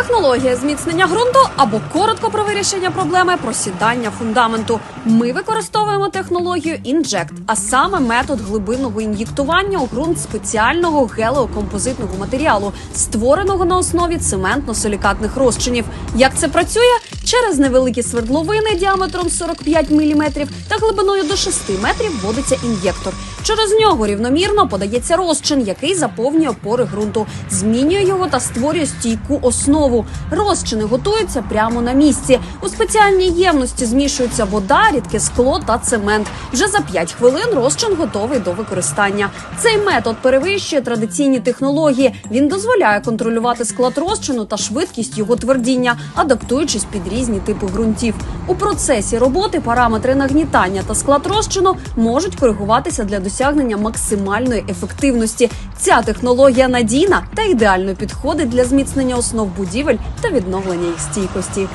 Технологія зміцнення ґрунту або коротко про вирішення проблеми просідання фундаменту. Ми використовуємо технологію інжект, а саме метод глибинного ін'єктування у ґрунт спеціального гелеокомпозитного матеріалу, створеного на основі цементно-силікатних розчинів. Як це працює? Через невеликі свердловини діаметром 45 мм та глибиною до 6 метрів вводиться ін'єктор. Через нього рівномірно подається розчин, який заповнює пори ґрунту, змінює його та створює стійку основу. Розчини готуються прямо на місці. У спеціальній ємності змішується вода, рідке скло та цемент. Вже за 5 хвилин розчин готовий до використання. Цей метод перевищує традиційні технології. Він дозволяє контролювати склад розчину та швидкість його твердіння, адаптуючись під різні типи ґрунтів. У процесі роботи параметри нагнітання та склад розчину можуть коригуватися для досягнення максимальної ефективності. Ця технологія надійна та ідеально підходить для зміцнення основ будівель та відновлення їх стійкості.